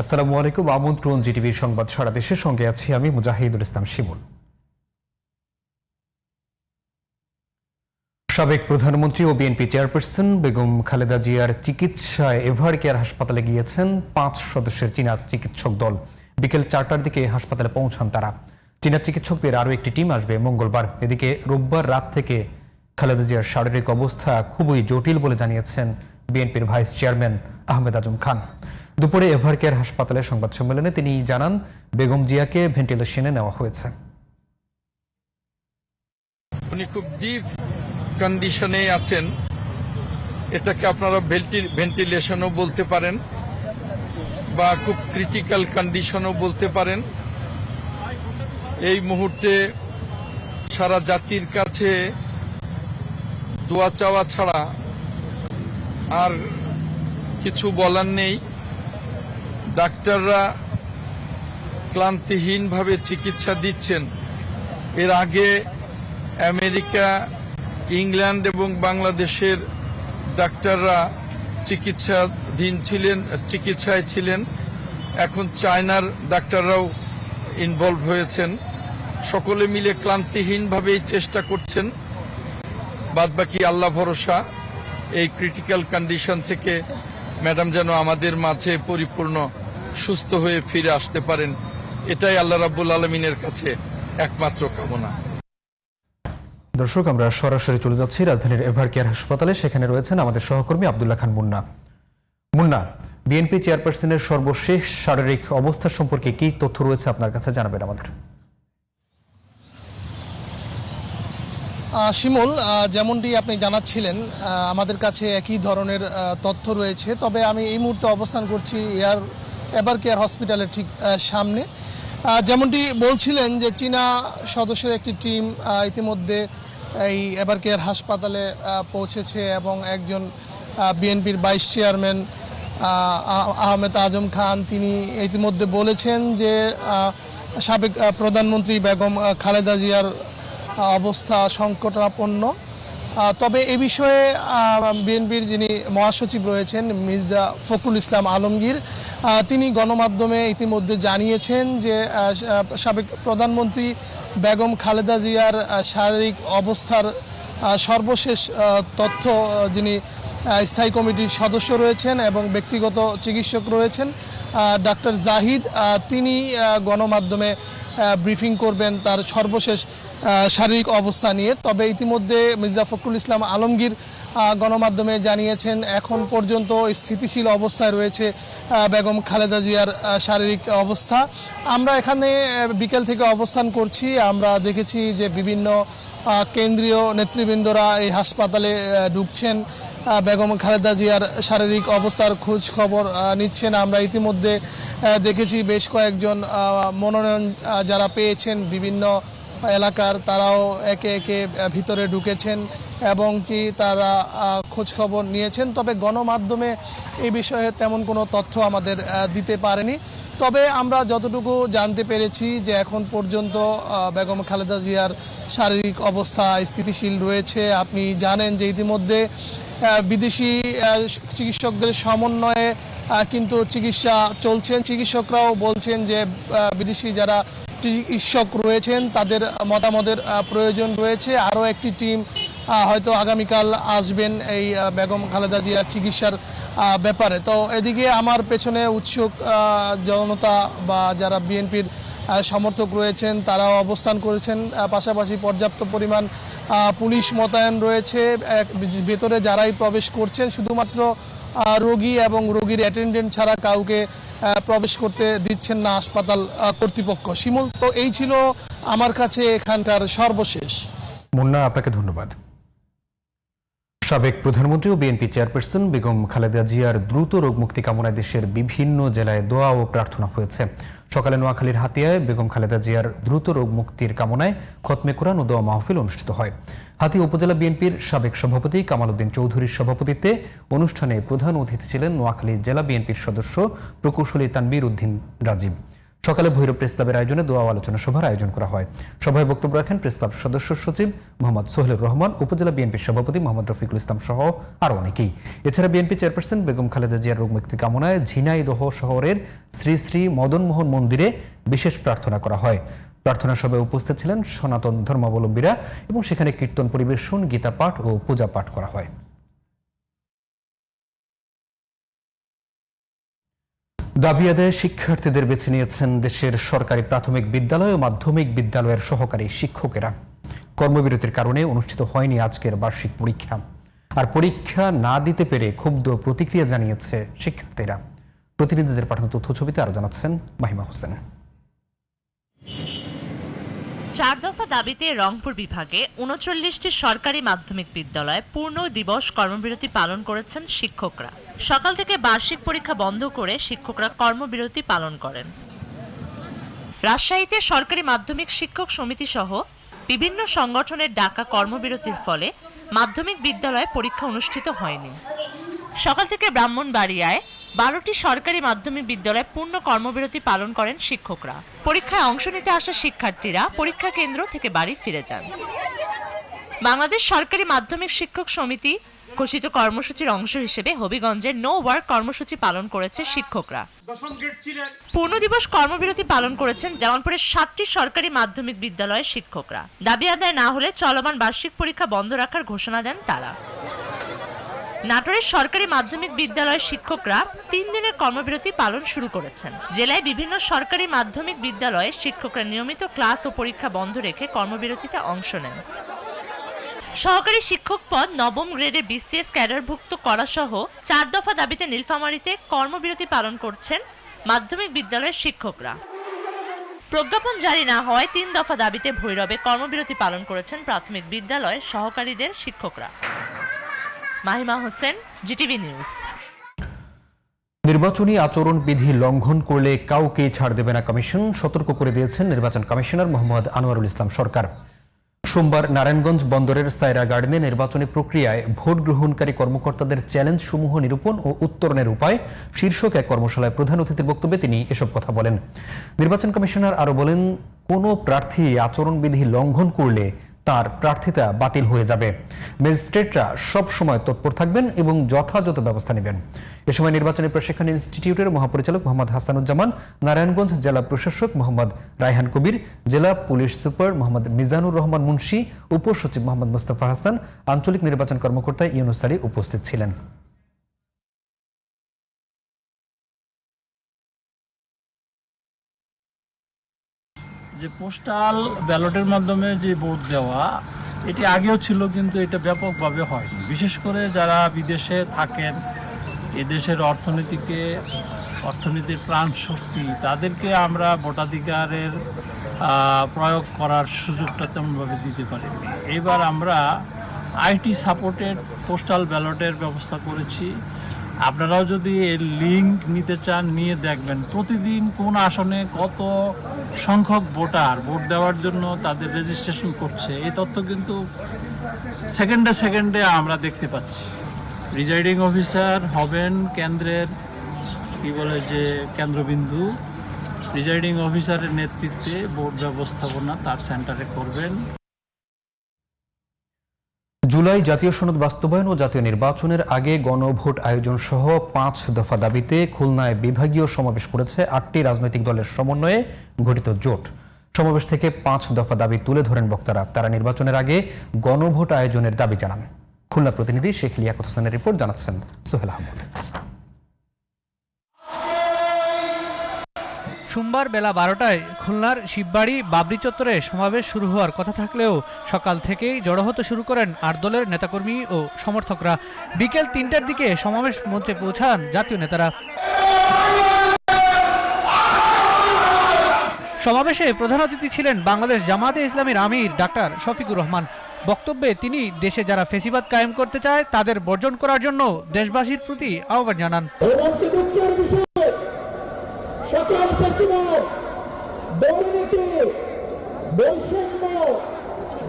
আসসালামু আলাইকুম, আমন্ত্রণ জিটিভির সংবাদ সারা দেশের সঙ্গে আছি আমি মুজাহিদুল ইসলাম শিমুল। সাবেক প্রধানমন্ত্রী ও বিএনপি চেয়ারপারসন বেগম খালেদা জিয়ার চিকিৎসায় এভার কেয়ার হাসপাতালে গিয়েছেন পাঁচ সদস্যের চীনা চিকিৎসক দল। বিকেল চারটার দিকে হাসপাতালে পৌঁছান তারা। চীনা চিকিৎসকদের আরও একটি টিম আসবে মঙ্গলবার। এদিকে রোববার রাত থেকে খালেদা জিয়ার শারীরিক অবস্থা খুবই জটিল বলে জানিয়েছেন বিএনপির ভাইস চেয়ারম্যান আহমেদ আজম খান। দুপুরে এভারকেয়ার হাসপাতালের সংবাদ সম্মেলনে তিনি জানান, বেগম জিয়াকে ভেন্টিলেশনে নেওয়া হয়েছে। উনি খুব ডিপ কন্ডিশনে আছেন। এটাকে আপনারা ভেন্টিলেশনও বলতে পারেন বা খুব ক্রিটিক্যাল কন্ডিশনও বলতে পারেন। এই মুহূর্তে সারা জাতির কাছে দোয়া চাওয়া ছাড়া আর কিছু বলার নেই। ডাক্তাররা ক্লান্তিহীনভাবে চিকিৎসা দিচ্ছেন। এর আগে আমেরিকা, ইংল্যান্ড এবং বাংলাদেশের ডাক্তাররা চিকিৎসাধীন ছিলেন, চিকিৎসায় ছিলেন। এখন চায়নার ডাক্তাররাও ইনভলভ হয়েছেন। সকলে মিলে ক্লান্তিহীনভাবেই চেষ্টা করছেন। বাদবাকি আল্লাহ ভরসা, এই ক্রিটিক্যাল কন্ডিশন থেকে ম্যাডাম যেন আমাদের মাঝে পরিপূর্ণ সুস্থ হয়ে ফিরে আসতে পারেন এটাই আল্লাহ রাব্বুল আলমিনের কাছে একমাত্র কামনা। দর্শক আমরা সরাসরি চলে যাচ্ছি রাজধানীর এভার কেয়ার হাসপাতালে সেখানে রয়েছেন আমাদের সহকর্মী আব্দুল্লাহ খান মুন্না। মুন্না বিএনপি চেয়ারপারসনের সর্বশেষ শারীরিক অবস্থা সম্পর্কে কি তথ্য রয়েছে আপনার কাছে জানাবেন আমাদের। আহ, শিমুল যেমনটি আপনি জানাচ্ছিলেন আমাদের কাছে একই ধরনের তথ্য রয়েছে। তবে আমি এই মুহূর্তে অবস্থান করছি এয়ার এবার কেয়ার হসপিটালের ঠিক সামনে। যেমনটি বলছিলেন যে চীনা সদস্যের একটি টিম ইতিমধ্যে এই এবার কেয়ার হাসপাতালে পৌঁছেছে এবং একজন বিএনপির ভাইস চেয়ারম্যান আহ, আহ- আহমেদ আজম খান তিনি ইতিমধ্যে বলেছেন যে সাবেক প্রধানমন্ত্রী বেগম খালেদা জিয়ার অবস্থা সংকটাপন্ন। তবে এ বিষয়ে বিএনপির যিনি মহাসচিব রয়েছেন মির্জা ফখরুল ইসলাম আলমগীর তিনি গণমাধ্যমে ইতিমধ্যে জানিয়েছেন যে সাবেক প্রধানমন্ত্রী বেগম খালেদা জিয়ার শারীরিক অবস্থার সর্বশেষ তথ্য যিনি স্থায়ী কমিটির সদস্য রয়েছেন এবং ব্যক্তিগত চিকিৎসক রয়েছেন ডাক্তার জাহিদ তিনি গণমাধ্যমে ব্রিফিং করবেন তার সর্বশেষ শারীরিক অবস্থা নিয়ে। তবে ইতিমধ্যে মির্জা ফখরুল ইসলাম আলমগীর গণমাধ্যমে জানিয়েছেন, এখন পর্যন্ত স্থিতিশীল অবস্থায় রয়েছে বেগম খালেদা জিয়ার শারীরিক অবস্থা। আমরা এখানে বিকেল থেকে অবস্থান করছি। আমরা দেখেছি যে বিভিন্ন কেন্দ্রীয় নেতৃবৃন্দরা এই হাসপাতালে ঢুকছেন। বেগম খালেদা জিয়ার শারীরিক অবস্থার খোঁজ খবর নিচ্ছেন। আমরা ইতিমধ্যে দেখেছি বেশ কয়েকজন মনোনয়ন যারা পেয়েছেন বিভিন্ন এলাকার, তারাও একে একে ভিতরে ঢুকেছেন। এবং কি তারা আহ, খোঁজ খবর নিয়েছেন। তবে গণমাধ্যমে এই বিষয়ে তেমন কোনো তথ্য আমাদের দিতে পারেনি। তবে আমরা যতটুকু জানতে পেরেছি যে এখন পর্যন্ত বেগম খালেদা জিয়ার শারীরিক অবস্থা স্থিতিশীল রয়েছে। আপনি জানেন যে ইতিমধ্যে বিদেশি চিকিৎসকদের সমন্বয়ে কিন্তু চিকিৎসা চলছেন চিকিৎসকরাও বলছেন যে বিদেশি যারা চিকিৎসক রয়েছেন তাদের মতামতের প্রয়োজন রয়েছে। আরও একটি টিম হয়তো আগামীকাল আসবেন এই বেগম খালেদা জিয়ার চিকিৎসার ব্যাপারে। তো এদিকে আমার পেছনে উৎসুক জনতা বা যারা বিএনপির সমর্থক রয়েছেন, তারাও অবস্থান করেছেন। পাশাপাশি পর্যাপ্ত পরিমাণ পুলিশ মোতায়েন রয়েছে। ভেতরে যারাই প্রবেশ করছেন, শুধুমাত্র রোগী এবং রোগীর অ্যাটেন্ডেন্ট ছাড়া কাউকে প্রবেশ করতে দিচ্ছেন না হাসপাতাল কর্তৃপক্ষ। শিমুল, তো এই ছিল আমার কাছে এখানকার সর্বশেষ। মুন্না, আপনাকে ধন্যবাদ। সাবেক প্রধানমন্ত্রী ও বিএনপি চেয়ারপারসন বেগম খালেদা জিয়ার দ্রুত রোগ মুক্তি কামনায় দেশের বিভিন্ন জেলায় দোয়া ও প্রার্থনা হয়েছে। সকালে নোয়াখালীর হাতিয়ায় বেগম খালেদা জিয়ার দ্রুত রোগ মুক্তির কামনায় খতমে কোরআন ও দোয়া মাহফিল অনুষ্ঠিত হয়। হাতিয়া উপজেলা বিএনপির সাবেক সভাপতি কামাল উদ্দিন চৌধুরীর সভাপতিত্বে অনুষ্ঠানে প্রধান অতিথি ছিলেন নোয়াখালী জেলা বিএনপির সদস্য প্রকৌশলী তানবির উদ্দিন রাজীব। সকালে ভৈরব প্রেস ক্লাবের আয়োজনে দোয়া আলোচনা সভার আয়োজন করা হয়। সভায় বক্তব্য রাখেন প্রেস ক্লাব সদস্য সচিব মোহাম্মদ সোহেলুর রহমান, উপজেলা বিএনপির সভাপতি মোহাম্মদ রফিকুল ইসলাম সহ আরও অনেকেই। এছাড়া বিএনপি চেয়ারপারসন বেগম খালেদা জিয়ার রোগমুক্তি কামনায় ঝিনাইদহ শহরের শ্রী শ্রী মদনমোহন মন্দিরে বিশেষ প্রার্থনা করা হয়। প্রার্থনা সভায় উপস্থিত ছিলেন সনাতন ধর্মাবলম্বীরা এবং সেখানে কীর্তন পরিবেশন, গীতা পাঠ ও পূজা পাঠ করা হয়। দাবি আদায়ে শিক্ষার্থীদের বেছে নিয়েছেন দেশের সরকারি প্রাথমিক বিদ্যালয় ও মাধ্যমিক বিদ্যালয়ের সহকারী শিক্ষকেরা। কর্মবিরতির কারণে অনুষ্ঠিত হয়নি আজকের বার্ষিক পরীক্ষা। আর পরীক্ষা না দিতে পেরে ক্ষুব্ধ প্রতিক্রিয়া জানিয়েছে শিক্ষার্থীরা। প্রতিনিধিদের পাঠানো তথ্য ছবিতে আরও জানাচ্ছেন মাহিমা হোসেন। চার দফা দাবিতে রংপুর বিভাগে উনচল্লিশটি সরকারি মাধ্যমিক বিদ্যালয়ে পূর্ণ দিবস কর্মবিরতি পালন করেছেন শিক্ষকরা। সকাল থেকে বার্ষিক পরীক্ষা বন্ধ করে শিক্ষকরা কর্মবিরতি পালন করেন। রাজশাহীতে সরকারি মাধ্যমিক শিক্ষক সমিতি সহ বিভিন্ন সংগঠনের ডাকা কর্মবিরতির ফলে মাধ্যমিক বিদ্যালয়ে পরীক্ষা অনুষ্ঠিত হয়নি। সকাল থেকে ব্রাহ্মণবাড়িয়ায় বারোটি সরকারি মাধ্যমিক বিদ্যালয়ে পূর্ণ কর্মবিরতি পালন করেন শিক্ষকরা। পরীক্ষায় অংশ নিতে আসা শিক্ষার্থীরা পরীক্ষা কেন্দ্র থেকে বাড়ি ফিরে যান। বাংলাদেশ সরকারি মাধ্যমিক শিক্ষক সমিতি ঘোষিত কর্মসূচির অংশ হিসেবে হবিগঞ্জের নো ওয়ার্ক কর্মসূচি পালন করেছে শিক্ষকরা। পূর্ণ দিবস কর্মবিরতি পালন করেছেন জামালপুরের সাতটি সরকারি মাধ্যমিক বিদ্যালয়ের শিক্ষকরা। দাবি আদায় না হলে চলমান বার্ষিক পরীক্ষা বন্ধ রাখার ঘোষণা দেন তারা। নাটোরের সরকারি মাধ্যমিক বিদ্যালয়ের শিক্ষকরা তিন দিনের কর্মবিরতি পালন শুরু করেছেন। জেলায় বিভিন্ন সরকারি মাধ্যমিক বিদ্যালয়ে শিক্ষকরা নিয়মিত ক্লাস ও পরীক্ষা বন্ধ রেখে কর্মবিরতিতে অংশ নেন। সহকারী শিক্ষক পদ নবম গ্রেডে বিসিএস ক্যাডারভুক্ত করা সহ চার দফা দাবিতে নীলফামারীতে কর্মবিরতি পালন করছেন মাধ্যমিক বিদ্যালয়ের শিক্ষকরা। প্রজ্ঞাপন জারি না হওয়ায় তিন দফা দাবিতে ভৈরবে কর্মবিরতি পালন করেছেন প্রাথমিক বিদ্যালয়ের সহকারীদের শিক্ষকরা। Mahima Hossain, GTV news. নির্বাচনী আচরণ বিধি লঙ্ঘন করলে কাউকে ছাড় দেবে না কমিশন, সতর্ক করে দিয়েছেন নির্বাচন কমিশনার মোহাম্মদ আনোয়ারুল ইসলাম সরকার। সোমবার নারায়ণগঞ্জ বন্দরের সাইরা গার্ডেনে নির্বাচনী প্রক্রিয়ায় ভোট গ্রহণকারী কর্মকর্তাদের চ্যালেঞ্জ সমূহ নিরূপণ ও উত্তরণের উপায় শীর্ষক এক কর্মশালায় প্রধান অতিথির বক্তব্যে তিনি এসব কথা বলেন। নির্বাচন কমিশনার আরও বলেন, কোনো প্রার্থী আচরণবিধি লঙ্ঘন করলে তার প্রার্থিতা বাতিল হয়ে যাবে। ম্যাজিস্ট্রেটরা সব সময় তৎপর থাকবেন এবং যথাযথ ব্যবস্থা নেবেন। এ সময় নির্বাচনী প্রশিক্ষণ ইনস্টিটিউটের মহাপরিচালক মোহাম্মদ হাসানুজ্জামান, নারায়ণগঞ্জ জেলা প্রশাসক মোহাম্মদ রায়হান কবির, জেলা পুলিশ সুপার মোহাম্মদ মিজানুর রহমান মুন্সি, উপসচিব মোহাম্মদ মুস্তফা হাসান, আঞ্চলিক নির্বাচন কর্মকর্তা ইউনুস আলী উপস্থিত ছিলেন। যে পোস্টাল ব্যালটের মাধ্যমে যে ভোট দেওয়া, এটি আগেও ছিল কিন্তু এটা ব্যাপকভাবে হয়নি। বিশেষ করে যারা বিদেশে থাকেন, এদেশের অর্থনীতিকে, অর্থনীতির প্রাণ শক্তি তাদেরকে আমরা ভোটাধিকারের প্রয়োগ করার সুযোগটা তেমনভাবে দিতে পারিনি। এবার আমরা আইটি সাপোর্টেড পোস্টাল ব্যালটের ব্যবস্থা করেছি। আপনারাও যদি এর লিঙ্ক নিতে চান, নিয়ে দেখবেন প্রতিদিন কোন আসনে কত সংখ্যক ভোটার ভোট দেওয়ার জন্য তাদের রেজিস্ট্রেশন করছে। এই তথ্য কিন্তু সেকেন্ডে সেকেন্ডে আমরা দেখতে পাচ্ছি। প্রিজাইডিং অফিসার হবেন কেন্দ্রের, কি বলে যে কেন্দ্রবিন্দু। প্রিজাইডিং অফিসারের নেতৃত্বে ভোট ব্যবস্থাপনা তার সেন্টারে করবেন। জুলাই জাতীয় সনদ বাস্তবায়ন ও জাতীয় নির্বাচনের আগে গণভোট আয়োজন সহ পাঁচ দফা দাবিতে খুলনায় বিভাগীয় সমাবেশ করেছে আটটি রাজনৈতিক দলের সমন্বয়ে গঠিত জোট। সমাবেশ থেকে পাঁচ দফা দাবি তুলে ধরেন বক্তারা। তারা নির্বাচনের আগে গণভোট আয়োজনের দাবি জানান। খুলনা প্রতিনিধি শেখ লিয়াকত হোসেনের রিপোর্ট জানাচ্ছেন সোহেল আহমদ। সোমবার বেলা বারোটায় খুলনার শিববাড়ি বাবরি চত্বরে সমাবেশ শুরু হওয়ার কথা থাকলেও সকাল থেকেই জড়ো হতে শুরু করেন আট দলের নেতাকর্মী ও সমর্থকরা। বিকেল তিনটার দিকে সমাবেশ মঞ্চে পৌঁছান জাতীয় নেতারা। সমাবেশে প্রধান অতিথি ছিলেন বাংলাদেশ জামাতে ইসলামীর আমির ডাক্তার শফিকুর রহমান। বক্তব্যে তিনি দেশে যারা ফেসিবাদ কায়েম করতে চায় তাদের বর্জন করার জন্য দেশবাসীর প্রতি আহ্বান জানান। সকল ফেসিবাদ দুর্নীতি বৈষম্য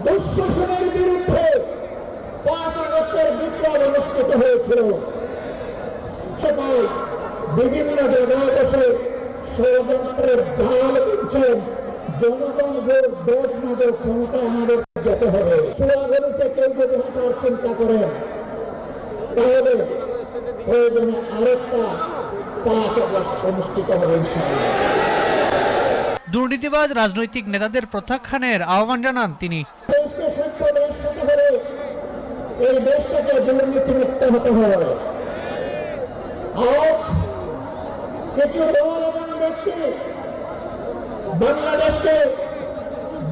দুঃশাসনের বিরুদ্ধে পাঁচ আগস্টের বিপ্লব অনুষ্ঠিত হয়েছিল। সবাই বিভিন্ন জায়গায় বসে ষড়যন্ত্রের জাল বুনছেন জনগণ ভোট ভোট ক্ষমতা আমাদের যেতে হবে। সোয়াগলিতে কেউ যদি হাঁটার চিন্তা করেন, তাহলে প্রয়োজনে আরেকটা দুর্নীতিবাজ রাজনৈতিক নেতাদের প্রত্যাখ্যানের আহ্বান জানান তিনি। বাংলাদেশকে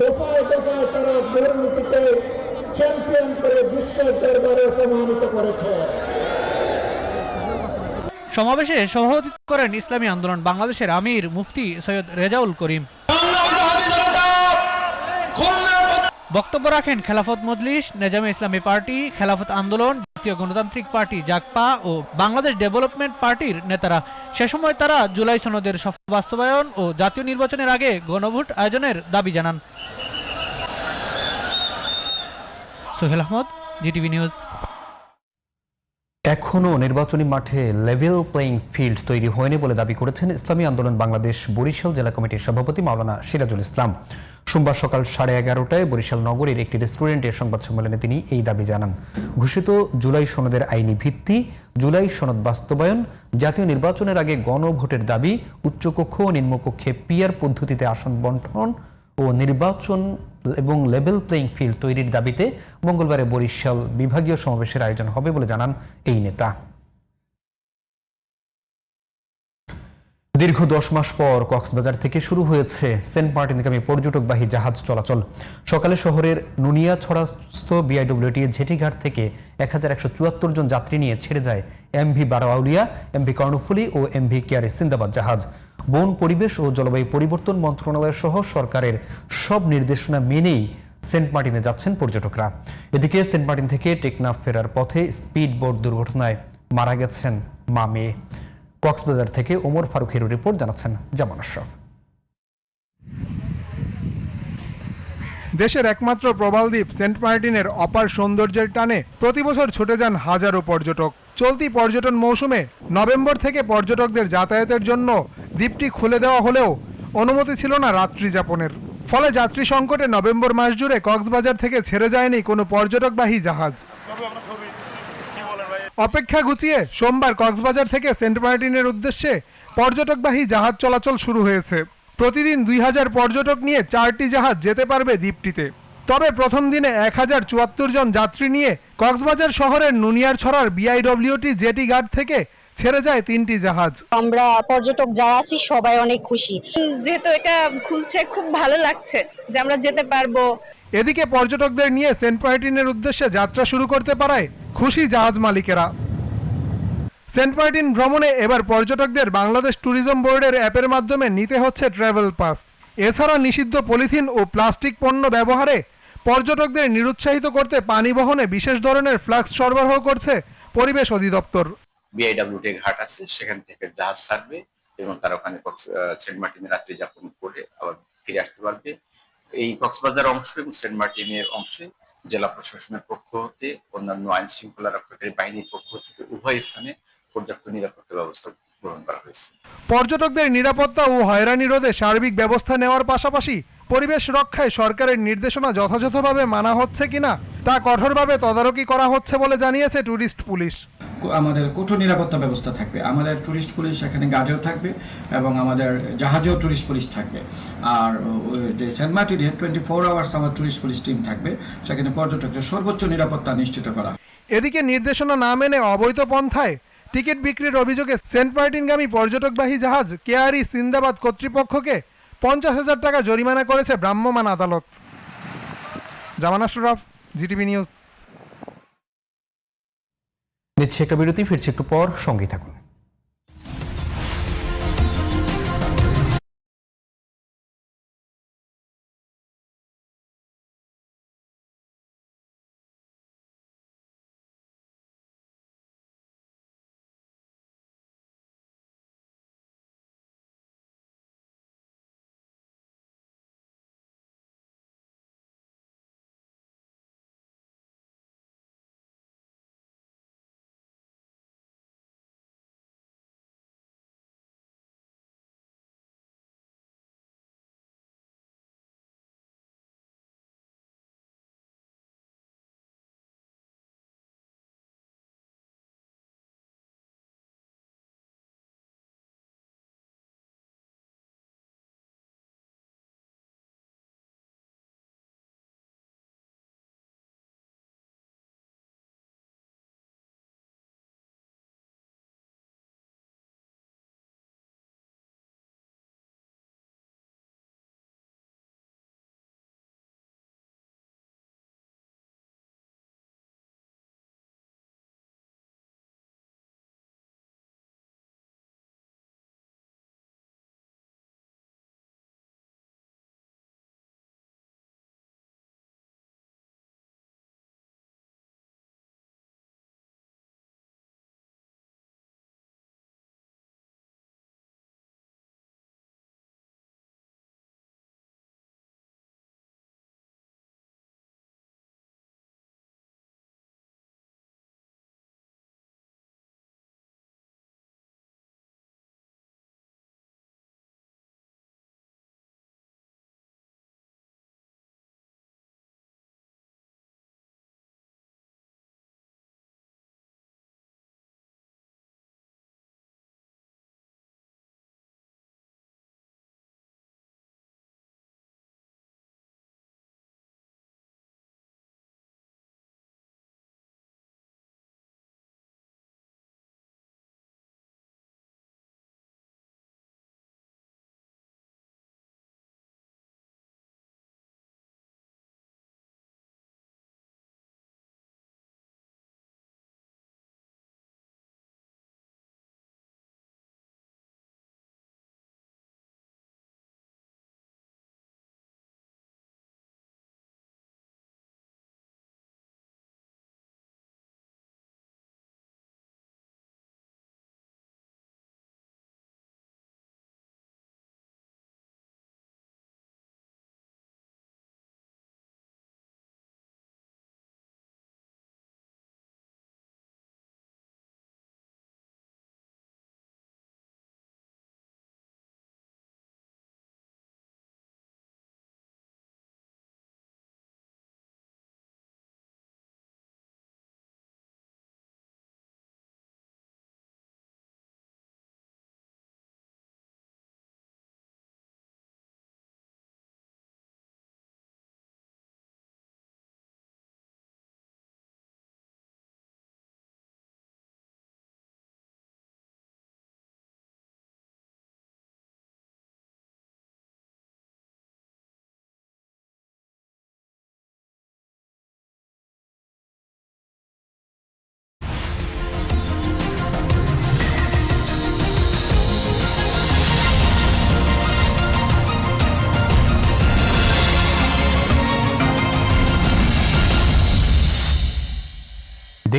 দফায় দফায় তারা দুর্নীতিতে চ্যাম্পিয়ন করে বিশ্বের দরবারে প্রমাণিত করেছে। সমাবেশে সভাপতিত্ব করেন ইসলামী আন্দোলন বাংলাদেশের আমির মুফতি সৈয়দ রেজাউল করিম। বক্তব্য রাখেন খেলাফত মজলিস, নেজামে ইসলামী পার্টি, খেলাফত আন্দোলন, জাতীয় গণতান্ত্রিক পার্টি জাকপা ও বাংলাদেশ ডেভেলপমেন্ট পার্টির নেতারা। সে সময় তারা জুলাই সনদের সফল বাস্তবায়ন ও জাতীয় নির্বাচনের আগে গণভোট আয়োজনের দাবি জানান। Sohel Ahmed, GTV news. এখনও নির্বাচনী মাঠে লেভেল প্লেইং ফিল্ড তৈরি হয়নি বলে দাবি করেছেন ইসলামী আন্দোলন বাংলাদেশ বরিশাল জেলা কমিটির সভাপতি মাওলানা সিরাজুল ইসলাম। সোমবার সকাল সাড়ে এগারোটায় বরিশাল নগরীর একটি রেস্টুরেন্টের সংবাদ সম্মেলনে তিনি এই দাবি জানান। ঘোষিত জুলাই সনদের আইনি ভিত্তি, জুলাই সনদ বাস্তবায়ন, জাতীয় নির্বাচনের আগে গণভোটের দাবি, উচ্চকক্ষ ও নিম্নকক্ষে পিয়ার পদ্ধতিতে আসন বন্টন ও নির্বাচন এবং লেভেল প্লেইং ফিল্ড তৈরির দাবিতে মঙ্গলবারে বরিশাল বিভাগীয় সমাবেশের আয়োজন হবে বলে জানান এই নেতা। দীর্ঘ দশ মাস পর কক্সবাজার থেকে শুরু হয়েছে সেন্ট মার্টিনগামী পর্যটকবাহী জাহাজ চলাচল। সকালে শহরের নুনিয়া নুনিয়াছড়াস্থ বিআইডব্লিউটি জেটিঘাট থেকে এক হাজার একশো চুয়াত্তর জন যাত্রী নিয়ে ছেড়ে যায় এমভি বারোয়াউলিয়া এমভি কর্ণফুলি ও এমভি কেয়ারি সিন্দাবাদ জাহাজ। বন পরিবেশ ও জলবায়ু পরিবর্তন মন্ত্রণালয় সহ সরকারের সব নির্দেশনা মেনেই সেন্ট মার্টিনে যাচ্ছেন পর্যটকরা। এদিকে সেন্ট মার্টিন থেকে টেকনাফ ফেরার পথে স্পিড বোট দুর্ঘটনায় মারা গেছেন মা মেয়ে। কক্সবাজার থেকে ওমর ফারুক হিরো রিপোর্ট জানাচ্ছেন জামান আশরাফ। দেশের একমাত্র প্রবাল দ্বীপ সেন্ট মার্টিনের অপার সৌন্দর্যের টানে প্রতি বছর ছুটে যান হাজারো পর্যটক। চলতি পর্যটন মৌসুমে নভেম্বর থেকে পর্যটকদের যাতায়াতের জন্য দ্বীপটি খুলে দেওয়া হলেও অনুমতি ছিল না রাত্রি যাপনের। ফলে যাত্রী সংকটে নভেম্বর মাস জুড়ে কক্সবাজার থেকে ছেড়ে যায়নি কোনো পর্যটকবাহী জাহাজ। অপেক্ষা গুছিয়ে সোমবার কক্সবাজার থেকে সেন্ট মার্টিনের উদ্দেশ্যে পর্যটকবাহী জাহাজ চলাচল শুরু হয়েছে। প্রতিদিন দুই হাজার পর্যটক নিয়ে চারটি জাহাজ যেতে পারবে দ্বীপটিতে। তবে প্রথম দিনে এক হাজার চুয়াত্তর জন যাত্রী নিয়ে কক্সবাজার শহরের নুনিয়ারছড়ার বিআইডব্লিউটি জেটি ঘাট থেকে ছেড়ে যায় তিনটি জাহাজ। আমরা পর্যটক যারা আছি সবাই অনেক খুশি। যেহেতু এটা খুলছে খুব ভালো লাগছে যে আমরা যেতে পারব। এদিকে পর্যটকদের নিয়ে সেন্ট মার্টিনের উদ্দেশ্যে যাত্রা শুরু করতে পারায় খুশি জাহাজ মালিকেরা। সেন্ট মার্টিন ভ্রমণে এবার পর্যটকদের বাংলাদেশ ট্যুরিজম বোর্ডের অ্যাপের মাধ্যমে নিতে হচ্ছে ট্রাভেল পাস। এছাড়া নিষিদ্ধ পলিথিন ও প্লাস্টিক পণ্য ব্যবহারে পর্যটকদের নিরুৎসাহিত করতে পানি বহনে বিশেষ ধরনের ফ্লাক্স সরবরাহ করছে পরিবেশ অধিদপ্তর। বিআইডব্লিউটি ঘাট আছে, সেখান থেকে জাহাজ ছাড়বে এবং তারা ওখানে সেন্ট মার্টিনে রাত্রি যাপন করে আবার ফিরে আসতে পারবে। এই কক্সবাজার অংশ এবং সেন্ট মার্টিনের অংশে জেলা প্রশাসনের পক্ষ হতে, অন্যান্য আইন শৃঙ্খলা রক্ষাকারী বাহিনীর পক্ষ থেকে উভয় স্থানে পর্যাপ্ত নিরাপত্তা ব্যবস্থা গ্রহণ করা হয়েছে। পর্যটকদের নিরাপত্তা ও হয়রানি রোধে সার্বিক ব্যবস্থা নেওয়ার পাশাপাশি পরিবেশ রক্ষায় সরকারের নির্দেশনা যথাযথভাবে মানা হচ্ছে কিনা তা কঠোরভাবে তদারকি করা হচ্ছে বলে জানিয়েছে ট্যুরিস্ট পুলিশ। আমাদের কঠোর নিরাপত্তা ব্যবস্থা থাকবে। আমাদের ট্যুরিস্ট পুলিশ এখানে গার্ডেও থাকবে এবং আমাদের জাহাজেও ট্যুরিস্ট পুলিশ থাকবে। আর যে সেন্ট মার্টিনে টোয়েন্টি ফোর আওয়ার্স আমার ট্যুরিস্ট পুলিশ টিম থাকবে, সেখানে পর্যটকদের সর্বোচ্চ নিরাপত্তা নিশ্চিত করা। এদিকে নির্দেশনা না মেনে অবৈধ পন্থায় টিকিট বিক্রির অভিযোগে সেন্ট মার্টিনগামী পর্যটকবাহী জাহাজ কেয়ারি সিন্দাবাদ কর্তৃপক্ষকে পঞ্চাশ হাজার টাকা জরিমানা করেছে ভ্রাম্যমাণ আদালত। Zaman Ashraf GTV news. নিচ্ছে একটা বিরতি ফিরছি একটু পর সঙ্গী থাকুন।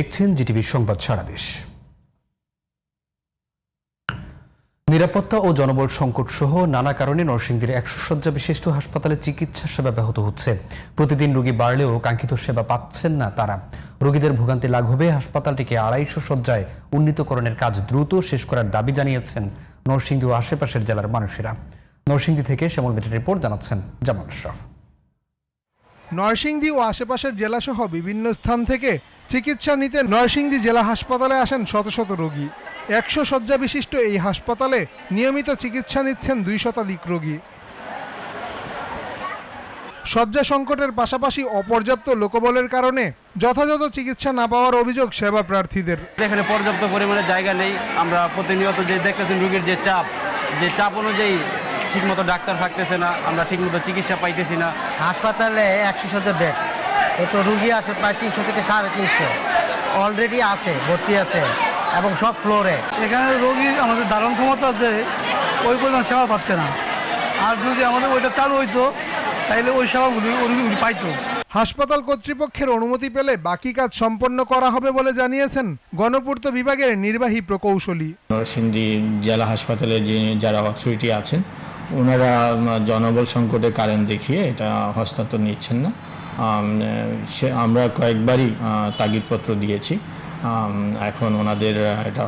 দেখছেন জিটিভির সংবাদ সারা দেশ। নিরাপত্তা ও জনবল সংকট সহ নানা কারণে নরসিংদীর একশো শয্যা বিশিষ্ট হাসপাতালে চিকিৎসা সেবা ব্যাহত হচ্ছে। প্রতিদিন রোগী বাড়লেও কাঙ্ক্ষিত সেবা পাচ্ছেন না তারা। রোগীদের ভোগান্তি লাঘবে, হাসপাতালটিকে আড়াইশো শয্যায় উন্নীতকরণের কাজ দ্রুত শেষ করার দাবি জানিয়েছেন নরসিংদী ও আশেপাশের জেলার মানুষেরা। নরসিংদী থেকে শ্যামল মিটের রিপোর্ট জানাচ্ছেন জামাল আশরাফ। নরসিংদী ও আশেপাশের জেলাসহ বিভিন্ন স্থান থেকে চিকিৎসা নিতে নরসিংদী জেলা হাসপাতালে আসেন শত শত রোগী। একশো শয্যা বিশিষ্ট এই হাসপাতালে নিয়মিত চিকিৎসা নিচ্ছেন দুই শতাধিক রোগী। শয্যা সংকটের পাশাপাশি অপর্যাপ্ত লোকবলের কারণে যথাযথ চিকিৎসা না পাওয়ার অভিযোগ সেবা প্রার্থীদের। এখানে পর্যাপ্ত পরিমাণে জায়গা নেই। আমরা প্রতিনিয়ত যে দেখতেছেন রোগীর যে চাপ যে চাপ অনুযায়ী ঠিকমতো ডাক্তার থাকতেছে না আমরা ঠিকমতো চিকিৎসা পাইতেছি না। হাসপাতালে একশো শয্যা বেড এ তো রুগী আসে প্রায় তিনশো থেকে সাড়ে তিনশো। অলরেডি আছে ভর্তি আছে এবং সব ফ্লোরে এখানে রোগীর আমাদের ধারণ ক্ষমতা যে ওই পরিমাণ সেবা পাচ্ছে না। আর যদি আমাদের ওইটা চালু হইতো তাহলে ওই সেবাগুলি রোগীগুলি পাইতো। হাসপাতাল কর্তৃপক্ষের অনুমতি পেলে বাকি কাজ সম্পন্ন করা হবে বলে জানিয়েছেন গণপূর্ত বিভাগের নির্বাহী প্রকৌশলী। নরসিংদী জেলা হাসপাতালে যে যারা অথরিটি আছেন ওনারা জনবল সংকটের কারণ দেখিয়ে এটা হস্তান্তর নিচ্ছেন না। সে, আমরা কয়েকবারই তাগিদপত্র দিয়েছি। এখন ওনাদের এটা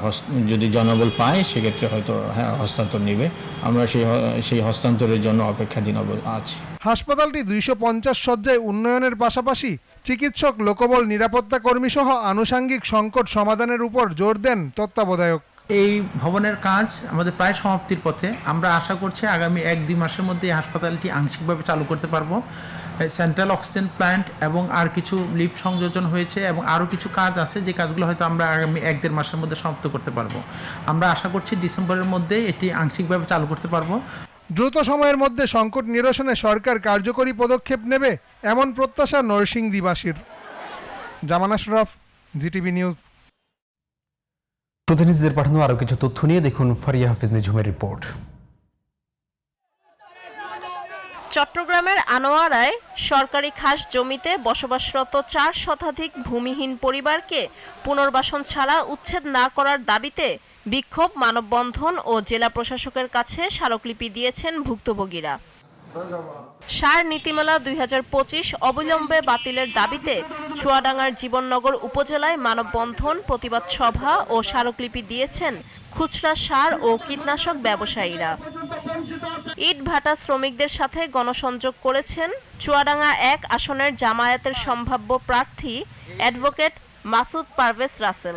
যদি জনবল পায়, সেক্ষেত্রে হয়তো হ্যাঁ হস্তান্তর নেবে। আমরা সেই সেই হস্তান্তরের জন্য অপেক্ষাধীন আছি। হাসপাতালটি দুইশো পঞ্চাশ শয্যায় উন্নয়নের পাশাপাশি চিকিৎসক, লোকবল, নিরাপত্তা কর্মী সহ আনুষাঙ্গিক সংকট সমাধানের উপর জোর দেন তত্ত্বাবধায়ক। এই ভবনের কাজ আমাদের প্রায় সমাপ্তির পথে। আমরা আশা করছি আগামী এক দুই মাসের মধ্যে এই হাসপাতালটি আংশিকভাবে চালু করতে পারব। সেন্ট্রাল অক্সিজেন প্ল্যান্ট এবং আর কিছু লিফট সংযোজন হয়েছে এবং আরও কিছু কাজ আছে, যে কাজগুলো হয়তো আমরা আগামী এক দেড় মাসের মধ্যে সমাপ্ত করতে পারব। আমরা আশা করছি ডিসেম্বরের মধ্যে এটি আংশিকভাবে চালু করতে পারব। দ্রুত সময়ের মধ্যে সংকট নিরসনে সরকার কার্যকরী পদক্ষেপ নেবে, এমন প্রত্যাশা নরসিংদীবাসীর। Zaman Ashraf GTV news. প্রতিনিধিদের পাঠানো আরও কিছু তথ্য নিয়ে দেখুন ফারিয়া হাফিজ নিঝুমের রিপোর্ট। চট্টগ্রামের আনোয়ারায় সরকারি খাস জমিতে বসবাসরত চার শতাধিক ভূমিহীন পরিবারকে পুনর্বাসন ছাড়া উচ্ছেদ না করার দাবিতে বিক্ষোভ, মানববন্ধন ও জেলা প্রশাসকের কাছে স্মারকলিপি দিয়েছেন ভুক্তভোগীরা। সার নীতিমালা দুই হাজার পঁচিশ অবিলম্বে বাতিলের দাবিতে চুয়াডাঙ্গার জীবননগর উপজেলায় মানববন্ধন, প্রতিবাদ সভা ও স্মারকলিপি দিয়েছেন খুচরা সার ও কীটনাশক ব্যবসায়ীরা। ইট ভাটা শ্রমিকদের সাথে গণসংযোগ করেছেন চুয়াডাঙ্গা এক আসনের জামায়াতের সম্ভাব্য প্রার্থী অ্যাডভোকেট মাসুদ পারভেজ রাসেল।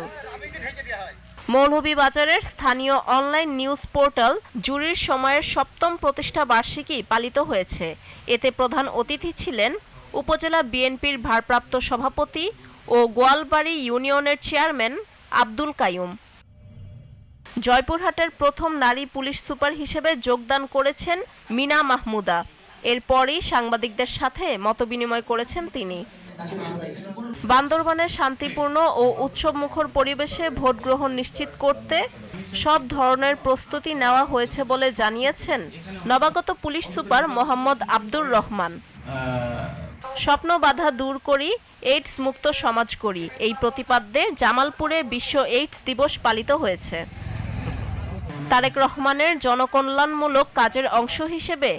মৌলভীবাজারের স্থানীয় অনলাইন নিউজ পোর্টাল জুরির সময়ের সপ্তম প্রতিষ্ঠা বার্ষিকী পালিত হয়েছে। এতে প্রধান অতিথি ছিলেন উপজেলা বিএনপির ভারপ্রাপ্ত সভাপতি ও গোয়ালবাড়ি ইউনিয়নের চেয়ারম্যান আব্দুল কাইয়ুম। জয়পুরহাটের প্রথম নারী পুলিশ সুপার হিসেবে যোগদান করেছেন মিনা মাহমুদা। এরপরই সাংবাদিকদের সাথে মতবিনিময় করেছেন তিনি। বান্দরবানের শান্তিপূর্ণ ও উৎসবমুখর পরিবেশে ভোট গ্রহণ নিশ্চিত করতে সব ধরনের প্রস্তুতি নেওয়া হয়েছে বলে জানিয়েছেন নবাগত পুলিশ সুপার মোহাম্মদ আব্দুর রহমান। স্বপ্ন বাধা দূর করি, এইডস মুক্ত সমাজ করি। এই প্রতিপাদ্যে জামালপুরে বিশ্ব এইডস দিবস পালিত হয়েছে। তারেক রহমানের জনকল্যাণমূলক কাজের অংশ হিসেবে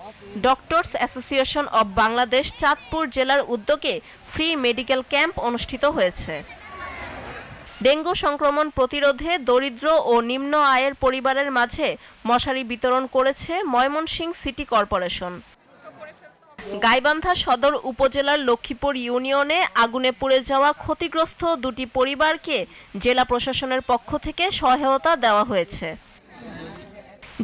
doctors association of Bangladesh Chandpur জেলার উদ্যোগে ফ্রি মেডিকেল ক্যাম্প অনুষ্ঠিত হয়েছে। ডেঙ্গু সংক্রমণ প্রতিরোধে দরিদ্র ও নিম্ন আয়ের পরিবারের মাঝে মশারি বিতরণ করেছে ময়মনসিংহ সিটি কর্পোরেশন। গাইবান্ধা সদর উপজেলার লক্ষ্মীপুর ইউনিয়নে আগুনে পুড়ে যাওয়া ক্ষতিগ্রস্ত দুটি পরিবারকে জেলা প্রশাসনের পক্ষ থেকে সহায়তা দেওয়া হয়েছে।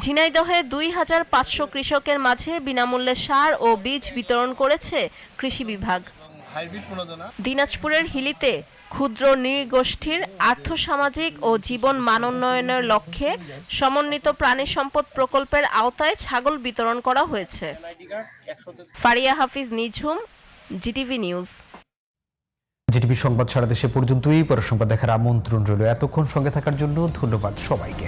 ঝিনাইদহে দুই হাজার পাঁচশো কৃষকের মাঝে বিনামূল্যে সার ও বীজ বিতরণ করেছে কৃষি বিভাগ। দিনাজপুরের হিলিতে ক্ষুদ্র নৃগোষ্ঠীর আর্থসামাজিক ও জীবন মানোন্নয়নের লক্ষ্যে সমন্বিত প্রাণী সম্পদ প্রকল্পের আওতায় ছাগল বিতরণ করা হয়েছে। Faria Hafiz Nijhum GTV news. GTV সংবাদ সারা দেশে পর্যন্তই। পরে সংবাদ দেখার আমন্ত্রণ রইল এতক্ষণ সঙ্গে থাকার জন্য। ধন্যবাদ সবাইকে।